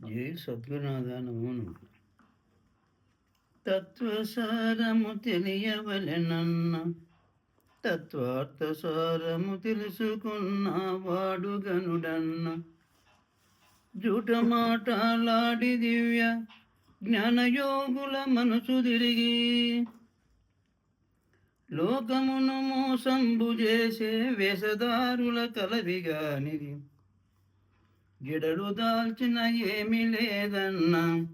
జై సద్గునాథ తత్వసారము తెలియవలెనన్న తత్వార్థసారము తెలుసుకున్న వాడుగనుడన్న. జూట మాటలాడి దివ్య జ్ఞానయోగుల మనసు తిరిగి లోకమును మోసంబు చేసే వేషధారుల కలవిగానిది గిడలు దాల్చిన ఏమీ లేదన్నా.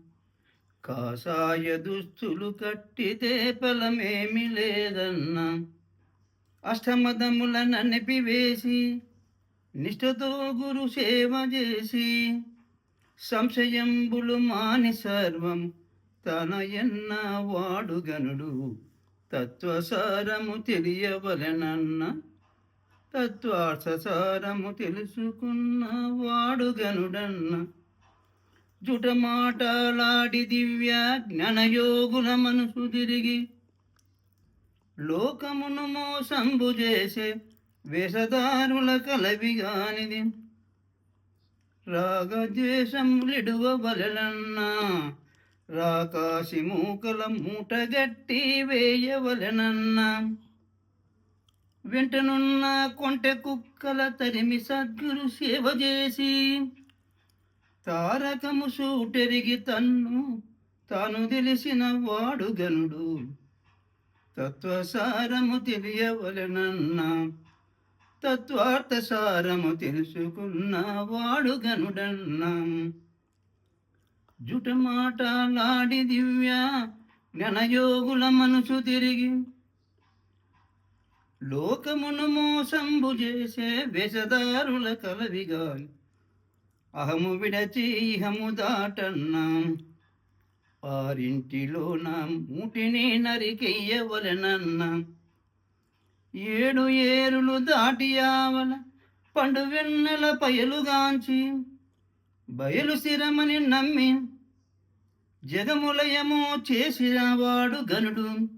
కాషాయ దుస్తులు కట్టితే ఫలమేమి లేదన్నా. అష్టమదముల ననిపివేసి నిష్ఠతో గురు సేవ చేసి సంశయంబులు మాని సర్వం తన ఎన్న వాడుగనుడు. తత్వసారము తెలియవలనన్నా. తత్వార్థసారము తెలుసుకున్న వాడు గనుడన్న జుట మాటలాడి దివ్య జ్ఞానయోగుల మనసు తిరిగి లోకమును మోసంబు చేసే వేషధారుల కలవిగానిది. రాగద్వేషములిడువలెనన్నా రాకాశి మూకల మూటగట్టి వేయవలనన్నా వెంటనున్న కొంటె కుక్కల తరిమి సద్గురు సేవ చేసి తారకము సూటెరిగి తన్ను తాను తెలిసిన వాడు గనుడు. తత్వసారము తెలియవలెనన్నా తత్వార్థసారము తెలుసుకున్న వాడు గనుడన్నా. జుటమాటలాడి దివ్య జ్ఞానయోగుల మనసు తిరిగి లోకమును మోసంబు చేసే వేషధారుల కలవిగా అహము విడచి ఇహము దాటన్నాం. వారింటిలో నా మూటిని నరికెయ్యవలెనన్నా. ఏడు ఏరులు దాటి ఆవల పండు వెన్నెల పయలుగాంచి బయలు స్థిరమని నమ్మి జగములయమో చేసిన వాడు గనుడు.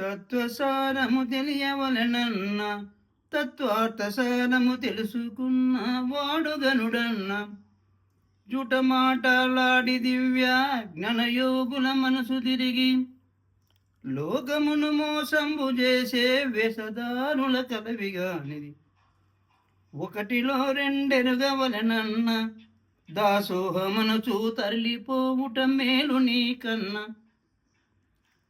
తత్వసారము తెలియవలనన్న తత్వార్థసారము తెలుసుకున్న వాడుగనుడన్న జుట మాటలాడి దివ్య జ్ఞానయోగుల మనసు తిరిగి లోకమును మోసంబు చేసే వేషధారుల కలవిగానిది ఒకటిలో రెండెరుగవలెనన్న దాసోహమనుచు తరలిపోవుట మేలు నీకన్నా.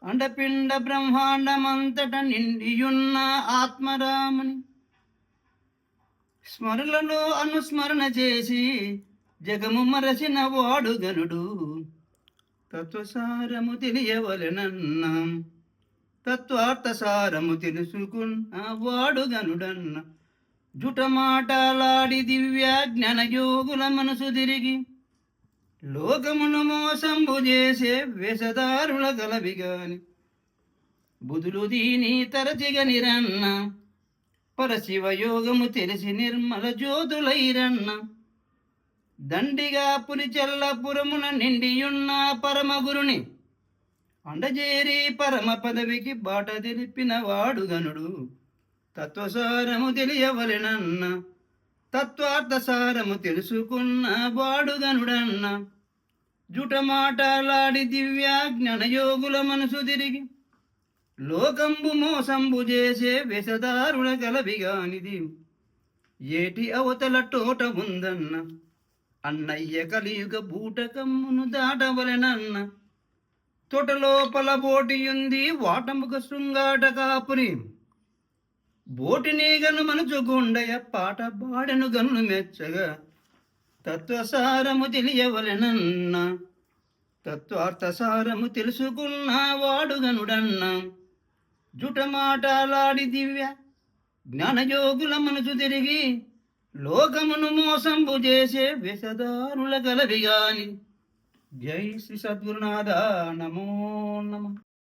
అండపిండ బ్రహ్మాండమంతట నిండియున్న ఆత్మరాముని స్మరణలో అనుస్మరణ చేసి జగము మరచిన వాడు గనుడు. తత్వసారము తెలియవలెనన్న. తత్వార్థసారము తెలుసుకున్న వాడు గనుడన్న. జుటమాటలాడి దివ్య జ్ఞానయోగుల మనసు తిరిగి లోకమును మోసంబు చేసే వేషధారుల గలవిగాని బుధులు దీని తరచిగనిరన్న పరశివ యోగము తెలిసి నిర్మల జ్యోతులైరన్న. దండిగా పురిచెల్లపురమున నిండియున్న పరమగురుని అండజేరి పరమ పదవికి బాట తెలిపిన వాడుగనుడు తత్వసారము తెలియవలెనన్న తత్వార్థసారము తెలుసుకున్న వాడు జుటమాటలాడి జుట మాటలాడి దివ్య జ్ఞానయోగుల మనసు తిరిగి. లోకంబు మోసంబు చేసే వెసదారుల గలవిగానిది ఏటి అవతల టోట ఉందన్న. అన్నయ్య కలియుగ బూటకమ్మును దాటవలెనన్న. తొటలోపల బోటియుంది వాటముక శృంగాట కాపురి బోటిని గను మనచుగుండయ పాట పాడెను గనులు మెచ్చగా. తత్వసారము తెలియవలెనన్న. తత్వార్థసారము తెలుసుకున్న వాడు జుటమాటలాడి దివ్య జ్ఞానయోగుల మనసు తిరిగి లోకమును మోసంబు చేసే విషదారుల గలవిగాని జై శ్రీ సద్గురునాథ. నమో నమ.